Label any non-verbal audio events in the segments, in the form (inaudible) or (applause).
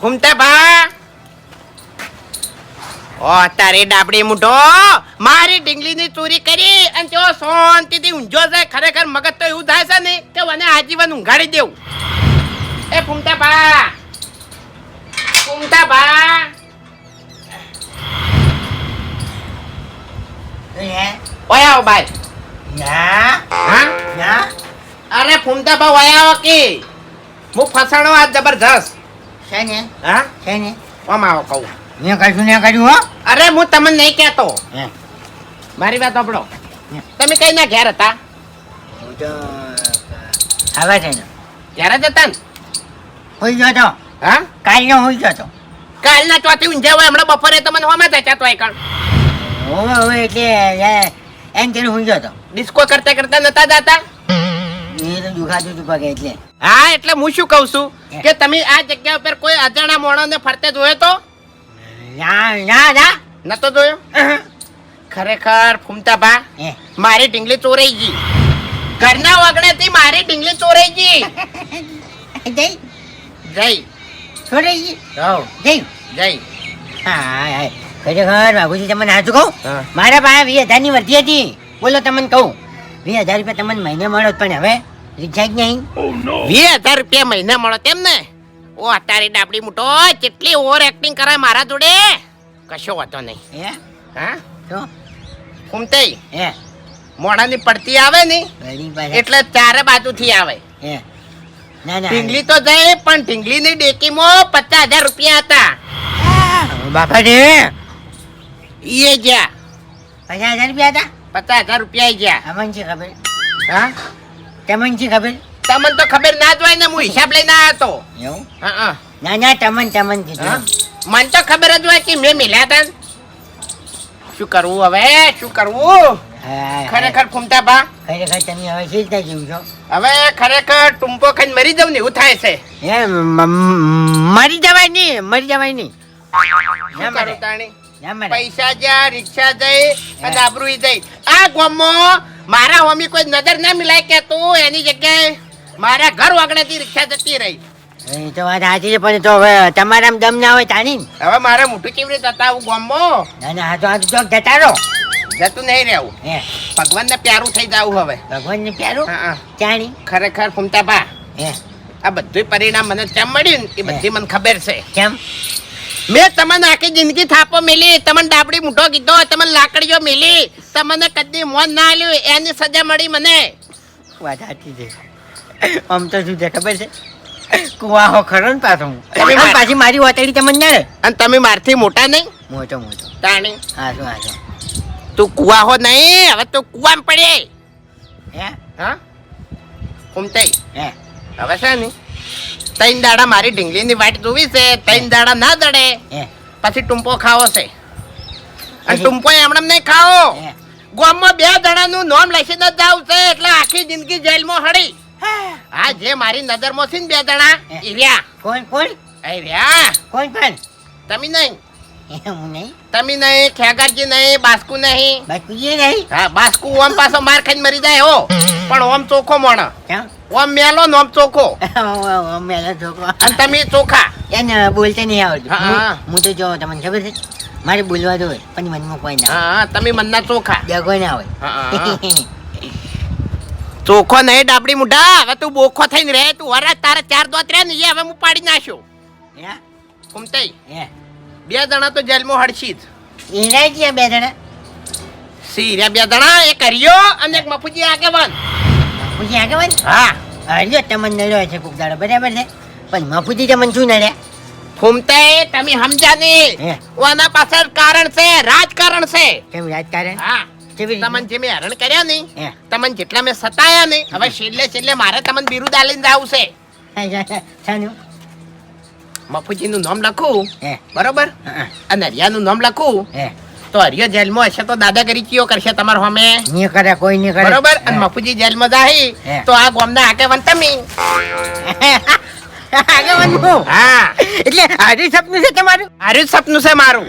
ફૂમતા ભા. ઓ તારી ડાબડી મુઢો. મારી ડીંગલીની ચોરી કરી અને તેઓ શાંતિથી ઊંઝો છે ખરેખર મગજ તો એવું થાય છે ને કે મને આજીવન ઊંઘાડી દેવું. એ ફૂમતા ભા. ફૂમતા ભા. ઓય બાય ના. હા? ના. અરે ફૂમતા બા ઓય કે. હું ફસાણો આ જબરજસ્ત. છે ને? હા? છે ને? ઓમ આવો કહું. મેં કશું ને કર્યું હો? અરે હું તમને નહીં કહેતો. હે. મારી વાત સાંભળો. તમે કઈ ના ઘેર હતા? હવે તો છે ને. ઘેર જ હતા ને? હોઈ ગયો તો. હા? કાલનો હોઈ ગયો તો. કાલના ચોથી ઊંઝા હોય હમણાં બપોરે તમને હોમાં થયા તો એકણ હવે હવે એટલે એ- એમ કરીને હોઈ ગયો તો. ડિસ્કો કરતા કરતા નતા જતા? એ તો દુખાતું હતું પગે એટલે. હા એટલે હું શું કહું છું? કે તમે આ જગ્યા ઉપર કોઈ અજાણા મોણોને ફરતે જોયો તો? ના ના ના. નતો જોયો? ખરેખર ફૂમતા બા હે. મારી ઢીંગલી ચોરાઈ ગઈ. ઘરના વગડેથી મારી ઢીંગલી ચોરાઈ ગઈ. જઈ જઈ ચોરાઈ ગઈ. હવ જઈ જઈ હા હા ખરેખર બાબુજી તમને સાચું કહું? હા. મારા પાસે વીસ હજારની વધી હતી. બોલો તમને કહું. વીસ હજાર રૂપિયા તમને મહિને મળો પણ હવે. રિચાર્જ નહીં? વીસ હજાર રૂપિયા મહિને મળે તેમ ને? ઓ તારી ડાબડી મૂઠો કેટલી ઓવર એક્ટિંગ કરાય મારા જોડે? કશો વાંધો નહીં. હે? હા? તો? હે? મોડાની પડતી આવે ને? એટલે ચારે બાજુથી આવે. હે? ના ના. ઢીંગલી તો જાય પણ ઢીંગલીની ડેકીમાં પચાસ હજાર રૂપિયા હતા. બાપા એ ગયા. પચાસ હજાર રૂપિયા હતા? પચાસ હજાર રૂપિયા ગયા. અમન છે ખબર? હા? તમને છે ખબર? તમને તો ખબર ના જ હોય ને હું હિસાબ લઈને આવ્યો હતો એવું? હા ના ના તમને તમને કીધું. મને તો ખબર જ હોય કે મેં મિલ્યા હતા. શું કરવું હવે? શું કરવું? ખરેખર ફૂમતા બા ખરેખર તમે હવે શી રીતે જીવ છો? હવે ખરેખર ટૂંપો ખાઈને મરી જાવ ને એવું થાય છે. હે મરી જવાય નહીં મરી જવાય નહીં. શું ના તાણી? પૈસા જ્યાં રિક્ષા જઈ અને આબરૂ જઈ આ ગામમાં મારા હોમી કોઈ નજર ના મિલાય કે તું એની જગ્યાએ મારા ઘર વાગડેથી રિક્ષા જતી રહી. એ તો વાત સાચી છે પણ તો હવે તમારા દમ ના હોય તાની હવે મારે મોટું કેવી રીતે હતા આવું ગામમાં? ના ના તો આજ તો જતા રહો. જતું નહીં રહેવું. હે. ભગવાનને પ્યારું થઈ જવું હવે. ભગવાન ને પ્યારું? હા, હા. ચાણી? ખરેખર ફૂમતા બા. હે. આ બધું પરિણામ મને કેમ મળ્યું ને? એ બધી મને ખબર છે. કેમ મેં તમને આખી જિંદગી થાપો મેલી. તમને ડાબડી મૂઠો કીધો તમને લાકડીઓ મેલી. તમને કદી મોન ના આલ્યું એની સજા મળી મને. વાત સાચી છે. આમ તો શું છે ખબર છે? કુવાહો ખરો ને પાછો હું. પાછી મારી વાતડી તમને ના? રે અને તમે મારથી મોટા નહીં? મોટો મોટો. તાણી. હા શું હા તું કુવા હો નહીં હવે તું કુવામાં પડે. હે? હા? ફૂમતાઈ હે? હવે છે ને ત્રણ દાડા મારી ઢીંગલીની વાટ જોવી છે ત્રણ દાડા ના દડે પછી ટુંપો ખાવો છે. અને પછી? એમણે નહીં ખાવો. ગામમાં બે જણાનું નોમ લખીને જ જાવ છે એટલે આખી જિંદગી જેલમાં હડી. હા. જે મારી નજરમાં છે ને બે જણા રહ્યા. કોણ કોણ? એ રહ્યા. કોણ પણ તમે નહીં. તમે નહીં ખેગારજી નહીં બાસ્કુ નહીં. બસ નહીં? હા બાસ્કુ ઓમ પાછો માર ખાઈને મરી જાય હો. પણ ઓમ ચોખ્ખો મોણ. ઓમ મેલો ને ઓમ ચોખ્ખો (laughs) મેલો ચોખો. અને તમે ચોખા. એને બોલતે નહીં આવડતું. હા, તો જો તમને ખબર છે? મારે બોલવા દો પણ મનમાં કોઈ ના હા તમે મનના ચોખા. આવે કોઈ ના હોય. (laughs) ચોખો. ચોખ્ખો નહીં ડાબડી મુઢા. હવે તું બોખો થઈને રહે તું વરાજ તારા ચાર દોત રહે ને એ હવે હું પાડી નાખ્યો હે? ઘૂમતાઈ હે. બે જણા તો જેલમાં હડશી જ. એના જ બે જણા. સીર્યા બે જણા એક હરિયો અને એક મફુજી આગેવાન. મફુજી આગેવાન? હા. હરિયો તમને નડ્યો છે કોક દાડો. બરાબર છે? પણ મફુજી તમને શું નડ્યા ફૂમતાઈ તમે સમજ્યા નહીં. આના પાછળ કારણ છે રાજકારણ છે. કેમ રાજકારણ? હા? તમને જે મેં હેરાન કર્યા નહીં તમને જેટલા મેં સતાયા નહીં હવે છેલ્લે છેલ્લે મારે તમને બિરુદ આલીને આવશે છે. મફુજીનું નામ લખું. હે? બરોબર? અને હરિયાનું નામ લખું. હે? તો હરિયો જેલમાં હશે તો દાદાગીરી કયો કરશે તમારો અમે ની કરે કોઈ ની કરે. બરોબર? અને મફુજી જેલમાં જાહી તો આ ગોમના આગેવાન તમે? (laughs) આગેવાન હું? હા. એટલે હારી સપનું છે તમારું? હારી સપનું છે મારું.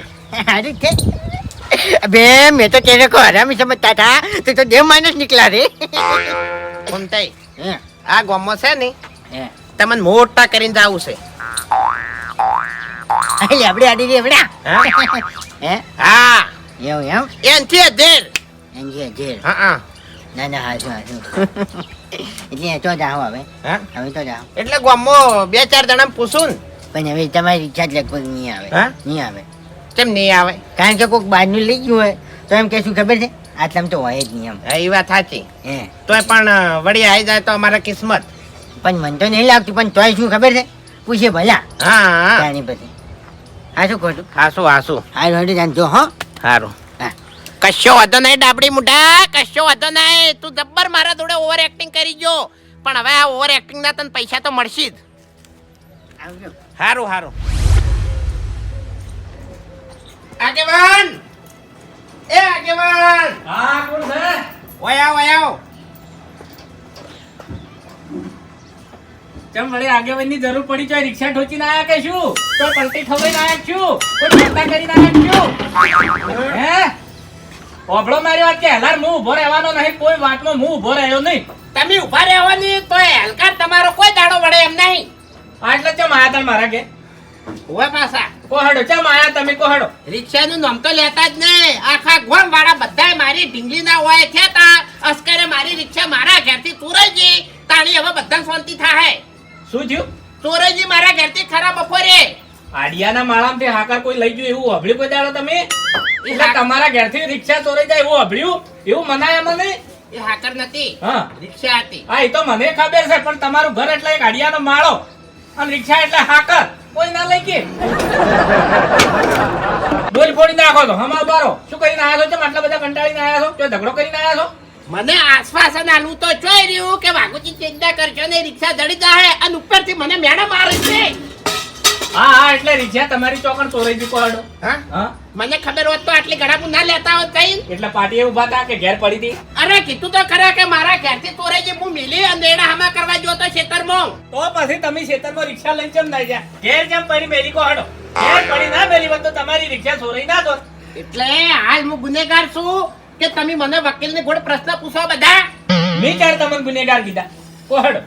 હારી કે બે મેં તો તેને કો હરામી સમજતા હતા. તું તો દેવ માઇનસ નીકળા રે. ઘૂમતાઈ આ ગોમો છે ને? તમને મોટા કરીને જવું છે. એટલે આડી રેવડા (laughs) હે? હા? એવું એમ? એનજી જેર હા હા. ના ના હાજુ હાજુ (laughs) એટલે તો જાઓ હવે. હા? હવે તો જાઓ એટલે ગોમો બે ચાર જણા પૂછું ને. પણ હવે તમારી ઈચ્છા જ લગભગ નહીં આવે. હા? નહીં આવે. કેમ નહીં આવે? કારણ કે કોઈક બહારનું લઈ ગયું હોય તો એમ કહેશું ખબર છે? આટલામાં તો હોય જ નહીં એમ. એ વાત સાચી. હે. તોય પણ વળી આવી જાય તો અમારા કિસ્મત. પણ મને તો નહીં લાગતું પણ તોય શું ખબર છે? પૂછે ભલા. હા. હા ત્યાંની પછી હા ખોટું? હાસું હાસું. હારું હારું જાણજો હો. સારું હા. કશો વાંધો નહીં ડાબડી મુઢા કશો વાંધો નહીં. તું જબ્બર મારા જોડે ઓવર એક્ટિંગ કરી જો. પણ હવે આ ઓવર એક્ટિંગ ના તને પૈસા તો મળશે જ. આવજો. સારું સારું આગેવાન! એ આગેવાન! હા કોણ છે? ઓય આવ ઓય આવ. ચમ વળી આગેવાની જરૂર પડી જાય રિક્ષા ઠોચીને આયા કે શું? તો પલટી ઠોકાઈને આયા શું કોઈ ધંધા કરીને આયા છું? હે? ઓબળો મારી વાત કે હલાર હું ઊભો રહેવાનો નહીં કોઈ વાતમાં હું ઊભો રહ્યો નહીં. તમે ઊભા રહેવાની તો હલકા તમારો કોઈ દાડો વળે એમ નહીં. આટલે ચમ આયા તમે મારા કે ઓય પાસા કોહડો ચમ આયા તમે કોહડો? રિક્ષાનું નામ તો લેતા જ નહીં. આખા ગોમ વાળા બધાય મારી ઢીંગલીના હોય છે તા અસ્કરે મારી રિક્ષા મારા ઘરથી ગઈ. તાણી હવે બધા શાંતિ થાય શું થયું? ચોરજી મારા ઘરથી ખરા બપોરે. આડિયાના માળામાંથી હાકર કોઈ લઈ ગયું એવું અભળ્યું કોઈ દાડો તમે? એટલે તમારા ઘરથી રિક્ષા ચોરાઈ જાય એવું અભળ્યું એવું મનાય મને એ હાકર નથી. હા. રિક્ષા હતી. હા એ તો મને ખબર છે પણ તમારું ઘર એટલે એક આડિયાનો માળો. અને રિક્ષા એટલે હાકર. કોઈ ના લઈ કે બોલ ફોડી નાખો તો. હમા બારો. શું કરીને આવ્યા છો? આટલા બધા કંટાળીને આવ્યા છો? કે ઝઘડો કરીને આવ્યા છો? મને આશ્વાસન આલું તો જોઈ રહ્યું કે વાઘુજી ચિંતા કરશો ને રિક્ષા ધડી જાય અને ઉપરથી મને મેડમ મારે છે. હા હા એટલે રિક્ષા તમારી ચોકણ તોરે ગઈ આડો હા? હા? મને ખબર હોત તો આટલી ગળાપું ના લેતા હોત કઈ. એટલે પાટીએ ઊભા હતા કે ઘેર પડી હતી? અરે કીધું તો ખરા કે મારા ઘેરથી તોરે જે હું મિલી અને એડા હમા કરવા જો તો ખેતરમાં. તો પછી તમે ખેતરમાં રિક્ષા લઈને ચમ ના ગયા? ઘેર જેમ પડી મેલી કોહડો ઘેર પડી ના મેલી તો તમારી રિક્ષા સોરાઈ ના દો એટલે હાલ હું ગુનેગાર છું. કે તમે મને વકીલની ગોળ પ્રશ્ન પૂછો બધા? મેં ક્યારે તમને ગુનેગાર કીધા. કોહડો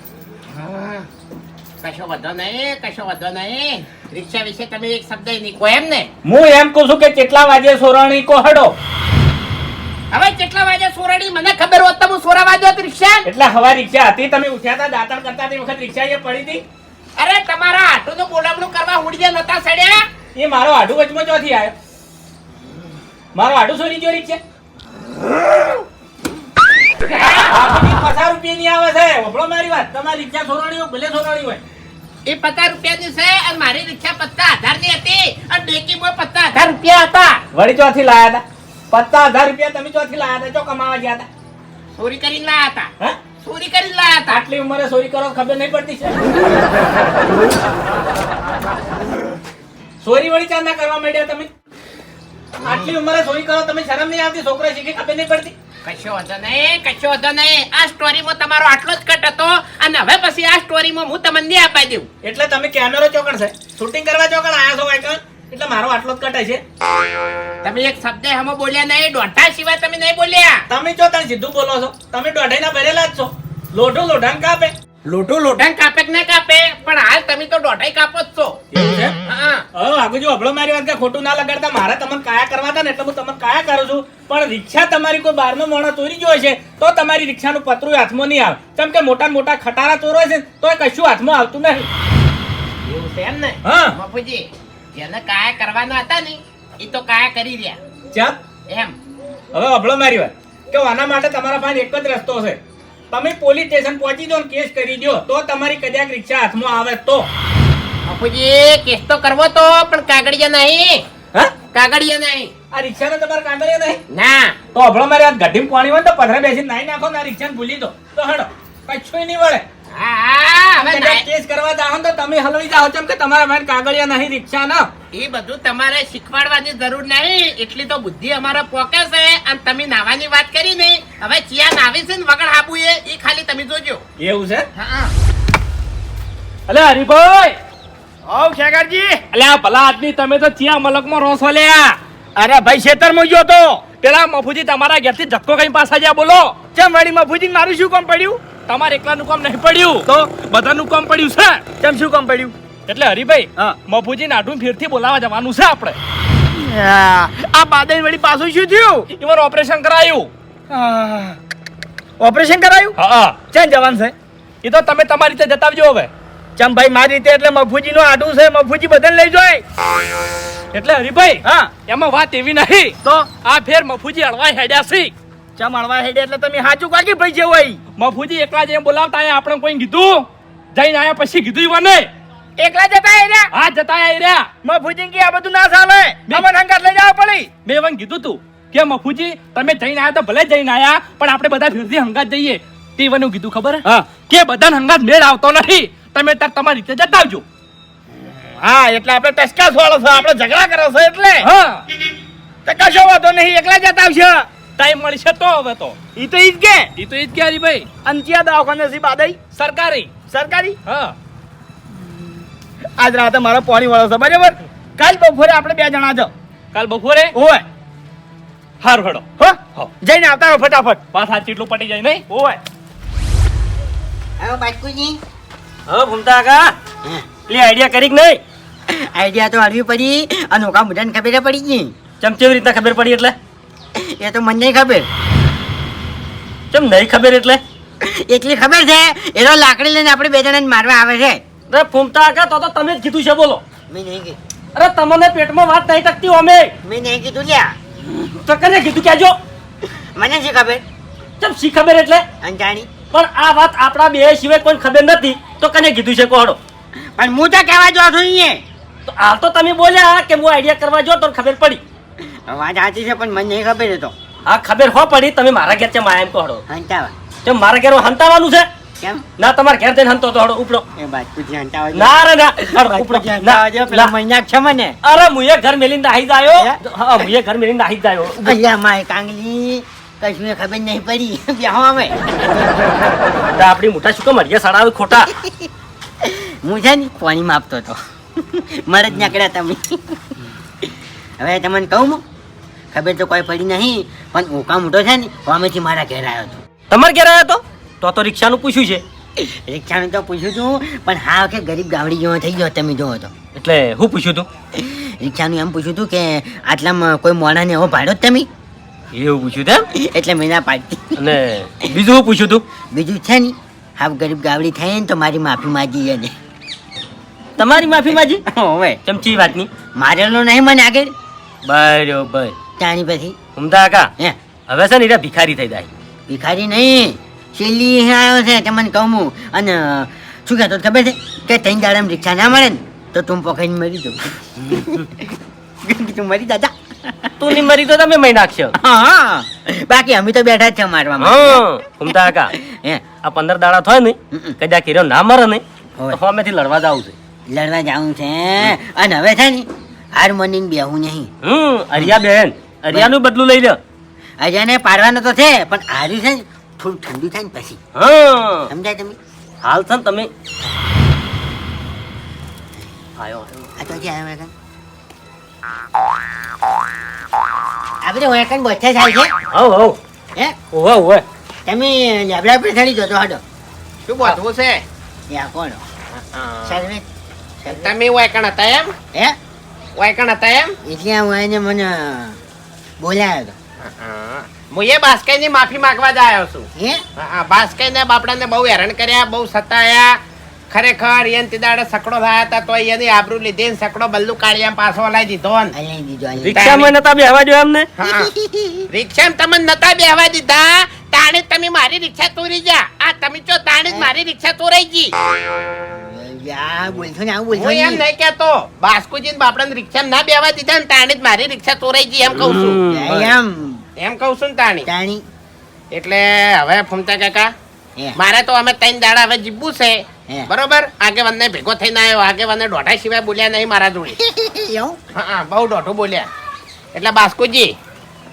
કશો વધો નહીં કશો વધો નહીં. રિક્ષા વિશે તમે એક શબ્દ નહીં કહો એમ ને? હું એમ કહું છું કે કેટલા વાગે સોરણી કોહડો હવે કેટલા વાગે સોરણી? મને ખબર હોત તો હું સોરા વાગ્યો હતો રિક્ષા. એટલે હવા રિક્ષા હતી તમે ઉઠ્યા હતા દાતણ કરતા તે વખત રિક્ષા એ પડી હતી. અરે તમારા આટું નું બોલામણું કરવા હુડિયા નતા સડ્યા? એ મારો આડું વચમાં ચોથી આવ્યો? મારો આડું સોરી ગયો રિક્ષા? પચાસ રૂપિયાની આવે છે. ઓભળો મારી વાત. તમારી રિક્ષા સોરાણી હોય ભલે સોરાણી હોય. એ પચાસ રૂપિયાની છે અને મારી રિક્ષા પચાસ હજારની હતી અને ડેકી બોય પચાસ હજાર રૂપિયા હતા. વળી ચોથી લાયા હતા પચાસ હજાર રૂપિયા તમે ચોથી લાયા હતા ચો કમાવા ગયા હતા ચોરી કરીને લાયા હતા. હા? ચોરી કરી લાયા હતા. આટલી ઉંમરે ચોરી કરો ખબર નહીં પડતી છે. (laughs) ચોરી વળી ચાંદા કરવા માંડ્યા તમે? આટલી ઉંમરે ચોરી કરો તમે શરમ નહીં આવતી છોકરો શીખી ખબર નહીં પડતી. કશો વાંધો નહીં કશો વાંધો નહીં. આ સ્ટોરીમાં તમારો આટલો જ કટ હતો અને હવે પછી આ સ્ટોરીમાં હું તમને નહીં અપાઈ દઉં. એટલે તમે કેમેરો ચોકણ છે. શૂટિંગ કરવા ચોકણ આયા છો વાયકણ એટલે મારો આટલો જ કટ છે તમે એક શબ્દ હમો બોલ્યા નહીં દોઢા સિવાય તમે નહીં બોલ્યા. તમે જો તને સીધું બોલો છો. તમે દોઢાઈના ભરેલા જ છો. લોઢું લોઢાન કાપે. લોટો લોઢા કાપે કે ના કાપે? પણ હાલ તમે તો દોઢાઈ કાપો જ છો. એવું છે? હા. આગળ જો અભળો મારી વાત કે ખોટું ના લગાડતા મારે તમને કાયા કરવા હતા ને એટલે હું તમને કાયા કરું છું. પણ રિક્ષા તમારી કોઈ બહારનો મોણો ચોરી ગયો છે તો તમારી રિક્ષાનું પતરું હાથમાં નહીં આવે. કેમ કે મોટા મોટા ખટારા ચોરો છે તો કશું હાથમાં આવતું નહીં એવું છે એમ ને? હા. બાપુજી જેને કાયા કરવાના હતા ને એ તો કાયા કરી રહ્યા. ચમ એમ. હવે અભળો મારી વાત. કે આના માટે તમારા પાસે એક જ રસ્તો છે. તમે પોલીસ સ્ટેશન પહોંચી દો કેસ કરી દો તો તમારી કદાચ રિક્ષા હાથમાં આવે તો. બાપુજી કેસ તો કરવો તો પણ કાગળિયા નહીં. હા? કાગળિયા નહીં. આ રિક્ષાને તમારે કાગળિયા નહીં? ના. તો અભળો મારી આ ગઢીમ પાણી હોય તો પથરે બેસી નાઈ નાખો ને આ રિક્ષાને ભૂલી દો. તો હડો કશું નહીં વળે. કેસ કરવા જાઓ તો તમે હલવી જાઓ છો કે તમારા પાસે કાગળિયા નહીં રિક્ષા ના એ બધું તમારે શીખવાડવાની જરૂર નહીં. એટલી તો બુદ્ધિ અમારે પોકે છે. અને તમે નાવાની વાત કરી ને હવે ચિયા નાવી છે ને વગર હાબુ એ એ ખાલી તમે જોજો. એવું છે? હા. અલે હરીભાઈ! આવ શેખરજી અલે આ ભલા આદમી તમે તો ચિયા મલકમાં રોસો લ્યા અરે ભાઈ ખેતરમાં ગયો તો? પેલા મફુજી તમારા ઘેરથી ધક્કો કઈ પાછા જ્યાં બોલો. ચમ વાડી મફુજી મારું શું કામ પડ્યું? તમારે એકલાનું કામ નહીં પડ્યું. તો બધાનું કામ પડ્યું છે. ચમ શું કામ પડ્યું? એટલે હરીભાઈ હા. મફુજી નાઠું ફેરથી બોલાવા જવાનું છે આપણે. આ બાદલ વળી પાછું શું થયું? ઈવન ઓપરેશન કરાયું. ઓપરેશન કરાયું? હા ક્યાં જવાનું છે? એ તો તમે તમારી રીતે જતાવજો હવે. ચમ ભાઈ મારી રીતે એટલે મફુજી નું આડું છે મફુજી બધાને લઈ જાય. એટલે હરિભાઈ હા. એમાં વાત એવી નહીં. તો? આ ફેર મફુજી હળવાઈ હેડ્યા છે. ચમ અડવા હેડે એટલે તમે સાચું કાકી ભાઈ જેવો મફુજી એકલા જેમ બોલાવતા આયા આપણે કોઈ કીધું? જઈને આયા પછી કીધું ઈવને. એકલા જતા રહ્યા? હા જતા આયા રહ્યા. મફુજી કે આ બધું ના ચાલે. અમને હંગાત લઈ જવા પડી. મેં એવન કીધું તું. કે મફુજી તમે જઈને આયા તો ભલે જઈને આયા પણ આપણે બધા ફેરથી હંગાત જઈએ. તે ઈવને કીધું ખબર? હા. કે બધાને હંગાત મેળ આવતો નથી. તમે તાર તમારી રીતે જતાવજો હા એટલે આપણે ટસકા વાળો છો. આપણે ઝઘડા કરો છો એટલે. હા. તો કશો વાંધો નહીં એકલા જતા આવશે. ટાઈમ મળશે તો હવે તો. ઈ તો ઈજ કે. એ તો ઈજ કે કે હરીભાઈ અંતિયા દવાખાને સી બાદાઈ? સરકારી. સરકારી? હા. આજ રાતે મારો પાણી વાળો છે બરાબર? કાલ બપોરે આપણે બે જણા જાવ કાલ બપોરે? ઓય હાર હડો. હો? હો. જઈને આવતા રહો ફટાફટ. પાછા હાથ ચીટલું પટી જાય નહીં? ઓય. હા બાજકુજી હા ભૂમતા કા લે એટલે આઈડિયા કરી કે નહીં? આઈડિયા તો હળવી પડી. અને ઓકા બધાને ખબર પડી ગઈ. ચમ કેવી રીતના ખબર પડી એટલે? એ તો મને નહીં ખબર. ચમ નહીં ખબર એટલે? એટલી ખબર છે એનો લાકડી લઈને આપણે બે જણાને મારવા આવે છે. અરે ફૂમતા કા તો તો તમે જ કીધું છે બોલો. મેં નહીં કીધું. અરે તમને પેટમાં વાત નહીં ટકતી અમે મેં નહીં કીધું લ્યા. તો કને કીધું કેજો મને શી ખબર? ચમ શી ખબર એટલે? અંજાણી. પણ આ વાત આપણા બે સિવાય કોઈ ખબર નથી. તો કને કીધું છે કોડો પણ હું તો કહેવા જો છું અહીંયા. તો આ તો તમે બોલ્યા કે હું આઈડિયા કરવા જો તો ખબર પડી. વાત સાચી છે પણ મને નહીં ખબર એ તો. આ ખબર હો પડી તમે મારા ઘેર છે માયા એમ કહો હંતાવા. ચમ મારા ઘેર હંતાવાનું છે? કેમ? ના તમારા ઘેર જઈને હંતો તો હડો ઉપડો. એ જો. ના રે ના હડો, ઉપડો. બાજકુજી ના, હંતાવા પેલા મહિના મૈનાક છે મને. અરે મુએ ઘર મેલીને આઈ જાયો. હે? મુએ ઘર મેલીને આઈ જાયો. અહીંયા માય કાંગલી કશું ખબર નહીં પડી. (laughs) બેહો અમે તો આપડી મોટા શું કામ અડિયા સડાવે ખોટા? (laughs) હું છે ને પાણી માપતો હતો. (laughs) જ નીકળ્યા તમે. હવે તમને કહું ખબર તો કોઈ પડી નહીં પણ ઓકા મોટો છે ને અમેથી મારા ઘેર આવ્યો હતો તમારે ઘેર આવ્યો તો? તો તો રિક્ષાનું પૂછ્યું છે. રિક્ષાનું તો પૂછ્યું હતું પણ હા કે ગરીબ ગાવડી જેવો થઈ ગયો તમે જોવો તો. એટલે હું પૂછ્યું તું? રિક્ષાનું એમ પૂછ્યું હતું કે આટલામાં કોઈ મોણાને એવો ભાડો જ તમે? એવું પૂછ્યું તેમ એટલે મેં ના પાડતી. અને બીજું શું પૂછ્યું તું? બીજું છે ને હા ગરીબ ગાવડી થાય ને તો મારી માફી માંગી એને. તમારી માફી માજી હવે ચમચી વાતની. મારેલો નહીં મને આગળ? બરોબર. ત્યાંની પછી? ઉમદા કાકા હે. હવે છે ને ભિખારી થઈ જાય. ભિખારી નહીં. છેલ્લી અહીં આવ્યો છે તમને કહું હું. અને શું કહેતો ખબર છે? કે ત્રણ દાડામાં રિક્ષા ના મળે ને તો તું પકડીને મરી જાઉં. (laughs) તું મરી દાદા તું ની મરી તો તમે મહી નાખશો. હા. બાકી અમે તો બેઠા જ છે મારવામાં ઘૂમતા કા કાકા. હે. આ પંદર દાડા થાય ને. કદાચ કિરો ના મરે ને. તો અમેથી લડવા જાવ છે. લડવા જાવું છે. અને હવે છે ને હાર્મોનિયમ બેહું નહીં. હમ અરિયા બેન અરિયાનું બદલું લઈ લો અજાને પાડવાનો તો છે પણ હારી છે ને થોડું ઠંડુ થાય ને પછી. હા. સમજાય તમે? હાલ છે ને તમે. આયો. આ તો ક્યાં આવ્યા આપણે હોય કાંઈ બચ્ચા થાય છે? હવ હવ. હે? ઓવે ઓવે તમે લેબડા પર ચડી જતો હાડો. શું બધું છે? યા કોણ? સર્વે તમે વાયકણ હતા એમ? હે? વાયકણ હતા એમ? એટલે હું એને મને બોલાયો હતો હું એ બાસ્કાઈની માફી માંગવા જ આવ્યો છું. હે? બાસ્કાઈને બાપડાને બહુ હેરાન કર્યા બહુ સતાયા. ખરેખર એનથી દાડે સકડો થયા હતા તો એની આબરૂ લીધી ને સકડો બલ્લુ કાઢ્યા પાછો હલાઈ દીધો ને. લઈ દીધો રિક્ષામાં નતા બેહવા દો એમને? હા. (laughs) રિક્ષામાં તમને નતા બેહવા દીધા? તાણે તમે મારી રિક્ષા તોરી જા આ તમે જો તાણે જ મારી રિક્ષા તોરાઈ ગઈ? યા બોલશો ને આવું હું એમ નહીં. કેતો બાસ્કુજી બાપડાને રિક્ષામાં ના બેહવા દીધા ને તાણે જ મારી રિક્ષા તોરાઈ ગઈ એમ કહું છું. એમ. એમ કહું છું ને તાણી. તાણી. એટલે હવે ફૂમતા કાકા મારે તો અમે ત્રણ દાડા હવે જીવવું છે. બરોબર બરોબર? આગેવાનને ભેગો થઈને આવ્યો. આગેવાનને દોઢા સિવાય બોલ્યા નહીં મારા જોડે. (laughs) હા હા, બહુ દોઢું બોલ્યા. એટલે બાસ્કુજી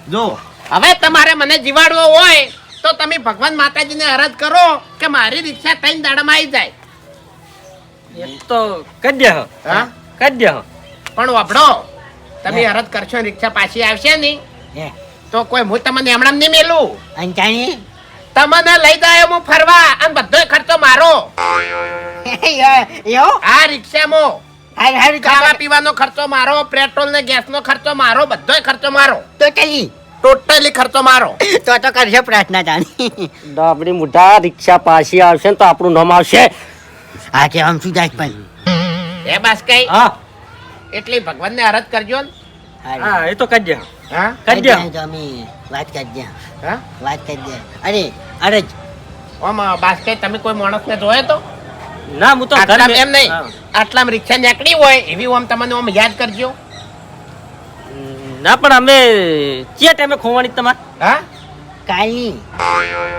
જો. હવે તમારે મને જીવાડવો હોય તો તમે ભગવાન માતાજીને અરજ કરો કે મારી રિક્ષા ત્રણ દાડામાં આવી જાય. એ તો કદ્ય દે હા. કઈ પણ વભડો તમે અરજ કરશો રિક્ષા પાછી આવશે ને હે. તો કોઈ હું તમને હમણાં નહીં મેલું? અને તાણી તમને લઈ જાય હું ફરવા અને બધો ખર્ચો મારો. (laughs) આ રિક્ષામાં ખાવા પીવાનો ખર્ચો મારો પેટ્રોલ ને ગેસ નો ખર્ચો મારો બધોય ખર્ચો મારો. તો ચલી. ટોટલી ખર્ચો મારો. (laughs) તો તો કરશો પ્રાર્થના જાણી (laughs) આપણી મોટા રિક્ષા પાછી આવશે ને તો આપણું નામ આવશે. હા કે આમ શું જાય પણ? એ બસ કઈ હા. એટલી ભગવાનને અરજ કરજો ને. હા એ તો કરજે. હા? કરજે અમે વાત કરજે હા? વાત કરજે અરે અરે જ. ઓમ બાસ કઈ તમે કોઈ માણસને જોયો તો? ના હું તો ઘર એમ નહીં. આટલામાં રિક્ષા નીકળી હોય એવી ઓમ તમને ઓમ યાદ કરજો. ના પણ અમે ચિયા ટાઈમે ખોવાની તમારે? હા? કાલની.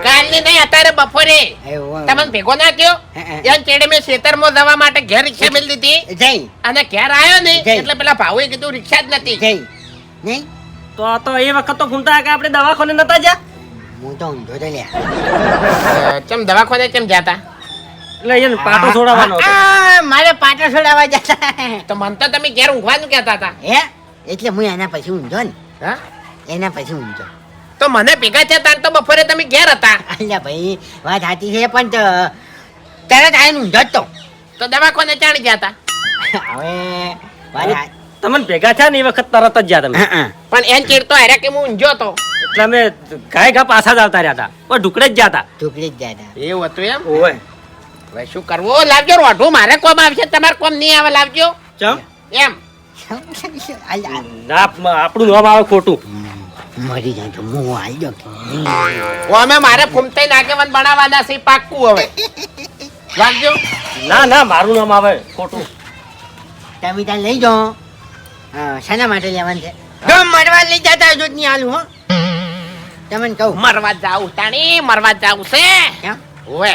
કાલની નહીં અત્યારે બપોરે. તમને ભેગો ના થયો. એમ ચેડે મેં ખેતરમાં જવા માટે ઘેર રિક્ષા મેળવી દીધી. જઈ. અને ઘેર આવ્યો નહીં એટલે પેલા ભાવે કીધું રિક્ષા જ નથી. જઈ. નહીં? તો આ તો એ વખત તો ઘૂમતા કે આપણે દવાખાને નતા જા હું તો ઊંધો તો લ્યા. ચમ દવાખાને કેમ જાતા? એટલે એને પાટો છોડાવવાનો મારે પાટો છોડાવવા જતા. તો મન તો તમે ઘેર ઊંઘવાનું કહેતા હતા. હે? એટલે હું એના પછી ઊંધો ને. હા? એના પછી ઊંધો. તો મને ભેગા થયા તાર તો બપોરે તમે ઘેર હતા. અલ્યા ભાઈ વાત સાચી છે પણ તો તરત આવીને ઊંધો જ તો. તો દવાખાને ચાણી હતા હવે વાત તમને ભેગા થયા ને એ વખત તરત જ જ્યાં તમે. પણ એન ચીડતો આર્યા કે હું ઊંઝો તો. એટલે અમે ગાય ઘા પાછા જ આવતા રહ્યા હતા. પણ ઢુકડે જ જતા ઢુકડે જ જતા એવું હતું એમ? ઓય હવે શું કરવું? લાવજો રોઢું મારે કોમ આવશે તમારે કોમ નહીં આવે લાવજો. ચમ? એમ. ના આપણું નામ આવે ખોટું. મરી જાય તો હું આવી જાઉં ઓ અમે મારે ફૂમતાઈ નાગેવન બનાવવાના છે પાક્કું હવે. લાવજો. ના ના મારું નામ આવે ખોટું. તમે ત્યાં લઈ જાઓ. શાના માટે લેવાનું છે? મરવા લઈ જતા જો નહીં આલુ હો. તમને કહું. મરવા જાવ તાણી મરવા જાવ છે? કેમ? ઓએ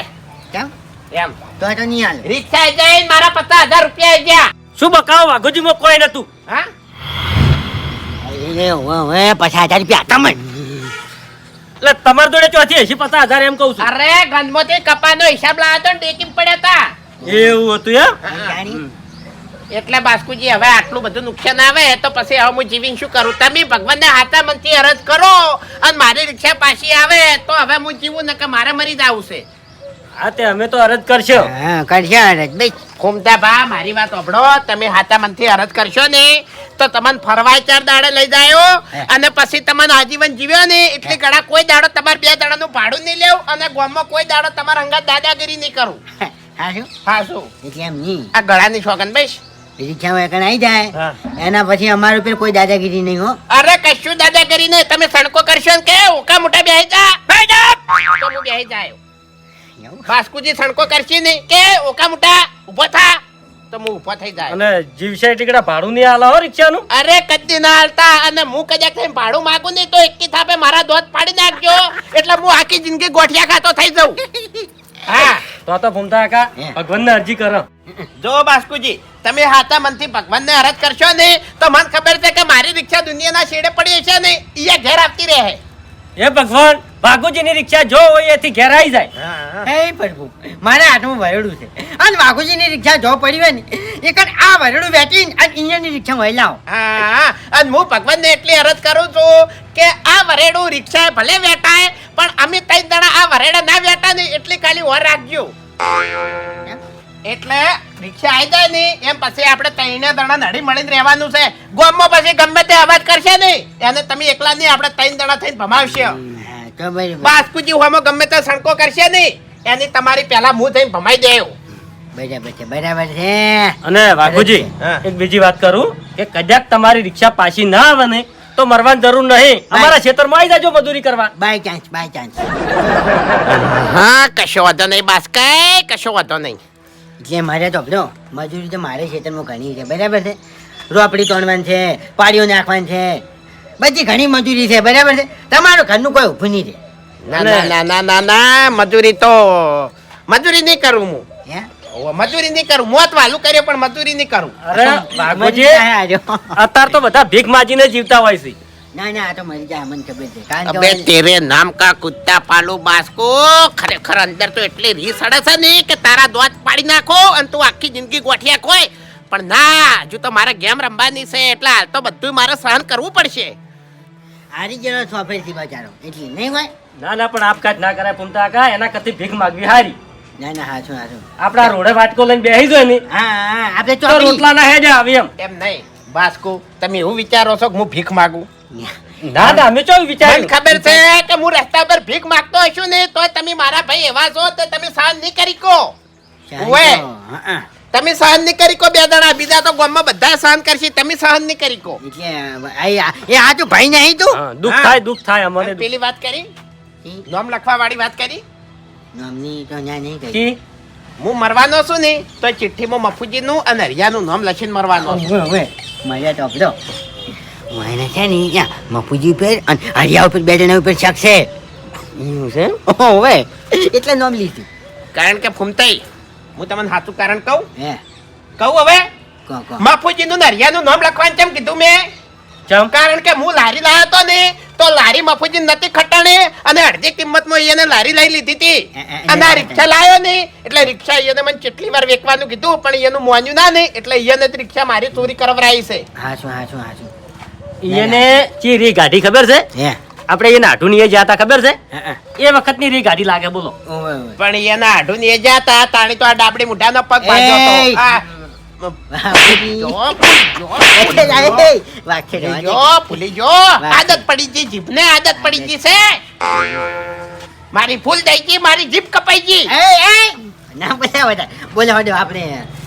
કેમ? એમ. તો તો નહીં આલુ. રિક્ષા જઈ મારા પચાસ હજાર રૂપિયા આઈ ગયા. શું બકાવો? વાઘોજીમાં કોઈ નતું. હા? એ રૂપિયા તમે એટલે તમારી જોડે ચોથી એસી પચાસ હજાર એમ કહું છું. અરે કપાનો હિસાબ લાવ્યો તો ટેકીમ પડ્યા હતા એવું હતું એમ? એટલે બાસ્કુજી હવે આટલું બધું નુકસાન આવે તો પછી હવે હું જીવીને શું કરું? તમે ભગવાનને હાથા મનથી અરજ કરો અને મારી રિક્ષા પાછી આવે તો હવે હું જીવું ને કે મારે મરી જવું છે. હા તે અમે તો અરજ કરશો. હા અરજ રજભાઈ ખુમતા ભા મારી વાત સાંભળો. તમે હાથા મનથી અરજ કરશો ને તો તમને ફરવાય ચાર દાડે લઈ જાયો અને પછી તમને આજીવન જીવ્યો ને એટલે ગળા કોઈ દાડો તમારે બે દાડાનું ભાડું નહીં લેવું અને ગામમાં કોઈ દાડો તમારા અંગા દાદાગીરી નહીં કરું. હા શું? હા શું? એટલે એમ નહીં. આ ગળાની શોગન રિક્ષા વેકણ આવી જાય. એના પછી અમારું પેલું કોઈ દાદાગીરી નહીં હો. અરે કશું દાદાગીરી નહીં. તમે સણકો કરશો ને કે ઓકા મોટા બેહી જા? બેહી જા! તો હું બેહી જાયો? બાસ્કુજી સણકો કરશે નહીં. કે ઓકા મોટા ઊભો થા. તો હું ઊભો થઈ જાય. અને જીવશે ટીકડા ભાડું નહીં આલા હો રિક્ષાનું? અરે કદી ના હાલતા. અને હું કદાચ થઈને ભાડું માગું નહીં તો એકી થાપે મારા દોત પાડી નાખજો. એટલે હું આખી જિંદગી ગોઠિયા ખાતો થઈ જાઉં. હા. તો તો ભૂમતા કાકા. ભગવાનને અરજી કરો. જો બાસ્કુજી તમે હાથા મનથી ભગવાનને અરજ કરશો ને તો મને ખબર છે કે મારી રિક્ષા દુનિયાના શેડે પડી છે ને એ ઘેર આવતી રહે. હે ભગવાન ભાગુજીની રિક્ષા જો હોય એથી ઘેર આવી જાય. હે પ્રભુ મારે હાથમાં વરડું છે. અને વાઘુજીની રિક્ષા જો પડી હોય ને એ કણ આ વરડું વેચીને અને ઇન્ડિયનની રિક્ષા વહી લાવો હા. અને હું ભગવાનને એટલી અરજ કરું છું કે આ વરેડું રિક્ષાએ ભલે વેટાય પણ અમે ત્રણ દણા આ વરેડા ના વેટા ને એટલી ખાલી ઓર રાખજો. એટલે રિક્ષા આવી જાય ને એમ પછી આપણે ત્રણે દડા નડી મળીને રહેવાનું છે. ગોમમાં પછી ગમે તે અવાજ કરશે ને એને તમે એકલા નહીં આપણે ત્રણ દણા થઈને ભમાવશે. બાસ્કુજી હોમાં ગમે તે સણકો કરશે ને એની તમારી પહેલા હું થઈને ભમાઈ દેવું. બરાબર છે બરાબર છે. અને વાઘુજી હા. એક બીજી વાત કરું કે કદાચ તમારી રિક્ષા પાછી ના આવે ને તો મરવાની જરૂર નહીં. અમારા ખેતરમાં આવી જાજો મજૂરી કરવા. By chance by chance. હા કશો વાંધો નહીં બાસ્કાઈ કશો વાંધો નહીં. એટલે મારે તો બ્રો મજૂરી તો મારે ખેતરમાં ઘણી છે બરાબર છે? રોપડી તોડવાની છે પાડીઓ નાખવાની છે. બધી ઘણી મજૂરી છે બરાબર છે? તમારું ઘરનું કોઈ ઊભું નહીં રહે. ના ના ના ના ના ના મજૂરી તો મજૂરી નહીં કરું હું. હે? ઓવે, મજૂરી નહીં કરું મોત વાલું કર્યો પણ મજૂરી નહીં કરું. અરે વાઘુજી અત્યાર તો બધા ભીખ માજીને જીવતા હોય છે. ના ના આ તો મરી જાય મને ખબર છે. કારણ કે તેરે નામ કા કુત્તા પાલુ બાસ્કો? ખરેખર અંદર તો એટલી રીસ અડે છે ને કે તારા દોત પાડી નાખો અને તું આખી જિંદગી ગોઠિયા ખોય. પણ ના હજુ તો મારે ગેમ રમવાની છે એટલે હાલ તો બધું મારે સહન કરવું પડશે. હારી જેલો સોફેરથી બચારો. એટલી નહીં હોય? ના ના પણ આપઘાત ના કરાય પૂમતા એના કરતી ભીખ માગવી હારી. ના ના હાચું હાચું. આપડા રોડે વાટકો લઈને બેસી જોઈએ ને હા હા આપણે તો રોટલા ના હેડે આવી એમ. એમ નહીં બાસ્કુ તમે એવું વિચારો છો કે હું ભીખ માગું? ના ના અમે ચોવી મને ખબર છે કે હું રસ્તા પર ભીખ માંગતો હશું ને તો તમે મારા ભાઈ એવા છો તો તમે સહન નહીં કરી કો ઓએ હા. તમે સહન નહીં કરી કો બે દાડા બીજા તો ગામમાં બધા સહન કરશે તમે સહન નહીં કરી કો એટલે આ- આ- એ હાચું ભાઈ નહીં તું? દુઃખ હા. થાય દુઃખ થાય અમને પેલી વાત કરી? નોમ લખવા વાળી વાત કરી? નામની તો ન્યા નહીં કહી કી? હું મરવાનો છું ને તો ચિઠ્ઠીમાં મફુજીનું અને હરિયાનું નામ લખીને મરવાનો છું. હવે હવે તો આપડો હું એને છે ને ત્યાં મફુજી ઉપર અને હરિયા ઉપર બે જણા ઉપર શક છે. એવું છે? હવે. એટલે નામ લીધું. કારણ કે ફૂમતાઈ હું તમને સાચું કારણ કહું? હે. કહું હવે? મફુજીનું ને હરિયાનું નામ લખવાનું કેમ કીધું મેં? કારણ કે હું લારી લાવ્યો તો ને તો લારી મફુજી નથી ખટાણી અને અડધી કિંમતમાં એને લારી લઈ લીધી હતી અને આ રિક્ષા લાવ્યો નહીં. એટલે રિક્ષા એને મને કેટલી વાર વેકવાનું કીધું પણ એનું મોન્યું ના નહીં. એટલે એને જ રિક્ષા મારી ચોરી કરવરાઈ છે. હાચું હાચું હાચું. એને ચી રી ગાડી ખબર છે? આપણે એના નાઠું ની જતા ખબર છે? એ વખત વખતની રી ગાડી લાગે બોલો. પણ એના આઢું ની જતા તાણી તો આ ડાબડી મુઢાનો પગ બાંધ્યો હતો. ભૂલી આદત પડી ગઈ જીભને આદત પડી ગઈ છે મારી ભૂલ થઈ ગઈ મારી જીભ કપાઈ ગઈ એ, એ! ના બોલાવો તાર. બોલાવો દો આપણે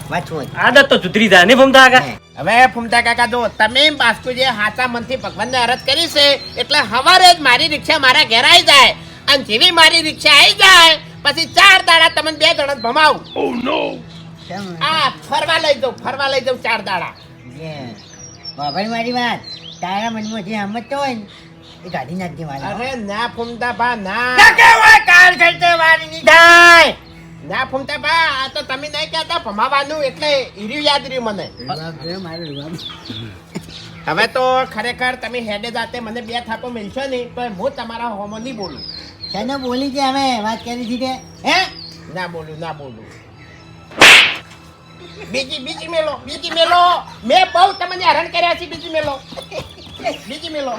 વાંચવું આદત તો સુધરી જાય ને ભમતા હવે ફૂમતા કાકા જો તમે બાસ્કુજી હાચા મનથી ભગવાનને અરજ કરી છે એટલે હવારે જ મારી રિક્ષા મારા ઘેર આવી જાય. અને જેવી મારી રિક્ષા આવી જાય પછી ચાર દાડા તમને બે જણા ભમાવું. કેમ? આ ફરવા લઈ જાઉં ફરવા લઈ જાઉં ચાર દાડા. જે, બાબાની મારી વાત. તારા મનમાં જે સમજતો હોય ને એ કાઢી નાખજે મારા અરે ના ફૂમતા બા ના. કાર કરતે વારી નહીં થાય. ના ફૂમતા બા આ તો તમે નહીં કહેતા ભમાવાનું એટલે હીર્યું યાદ રહ્યું મને. હવે તો ખરેખર તમે હેડે જાતે મને બે થાપો મિલશો નહીં પણ હું તમારા હોમો નહીં બોલું. તને બોલી છે હવે વાત કરી છે હે? ના બોલું ના બોલું. બીજી બીજી મેલો બીજી મેલો. મેં બહુ તમને હેરાન કર્યા છે બીજી મેલો. બીજી મેલો.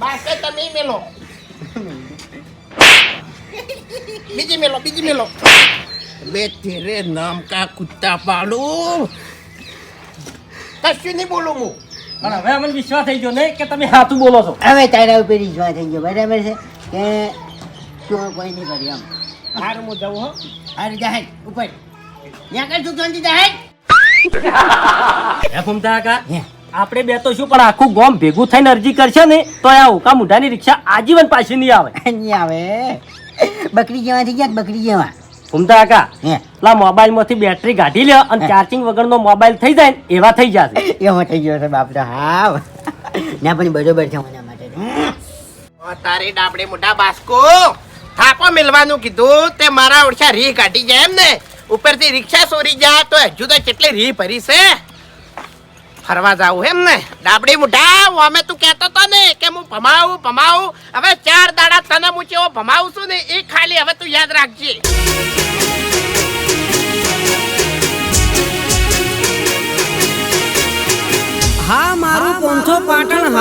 બસ તમે મેલો. બીજી મેલો બીજી મેલો. બે તેરે નામ કા કુત્તા પાડું? કશું નહીં બોલું હું. પણ હવે અમને વિશ્વાસ થઈ ગયો ને કે તમે સાચું બોલો છો. હવે તારા ઉપર વિશ્વાસ થઈ ગયો બરાબર છે? કે ચોર કોઈ નહીં કરી આમ. હારું હું જવું હો. હારું જાહેર ઉપર. કઈ સુખ શાંતિ જાહેર હે ભમતા આગા આપણે બે તો શું પણ આખું ગોમ ભેગું થઈને અરજી કરશે ને તો આ ઉકા મુઢાની રિક્ષા આજીવન પાછી નહીં આવે. (laughs) નહીં આવે. બકરી જેવા થઈ ગયા બકરી જેવા? આગા હે. પેલા મોબાઈલમાંથી બેટરી કાઢી લે અને ચાર્જિંગ વગરનો મોબાઈલ થઈ જાય ને એવા થઈ જશે. (laughs) એવા થઈ ગયો છે બાપડો હા ના પણ બરોબર છે મને માટે. તારે ડાબડે મોટા બાસ્કો. થાપો મિલવાનું કીધું તે મારા ઓળખા રી કાઢી જાય એમ ને. ઉપરથી રિક્ષા સોરી જા, તો હજુ કેટલી રી ભરી છે? ફરવા જાવું એમ ને? ડાબડી મુઢા અમે તું કહેતો તો ને કે હું ભમાવું ભમાવું. હવે ચાર દાડા તને હું ચેવો ભમાવું છું ને, એ ખાલી હવે તું યાદ રાખજે. હા, મારું પોંથો પાટણ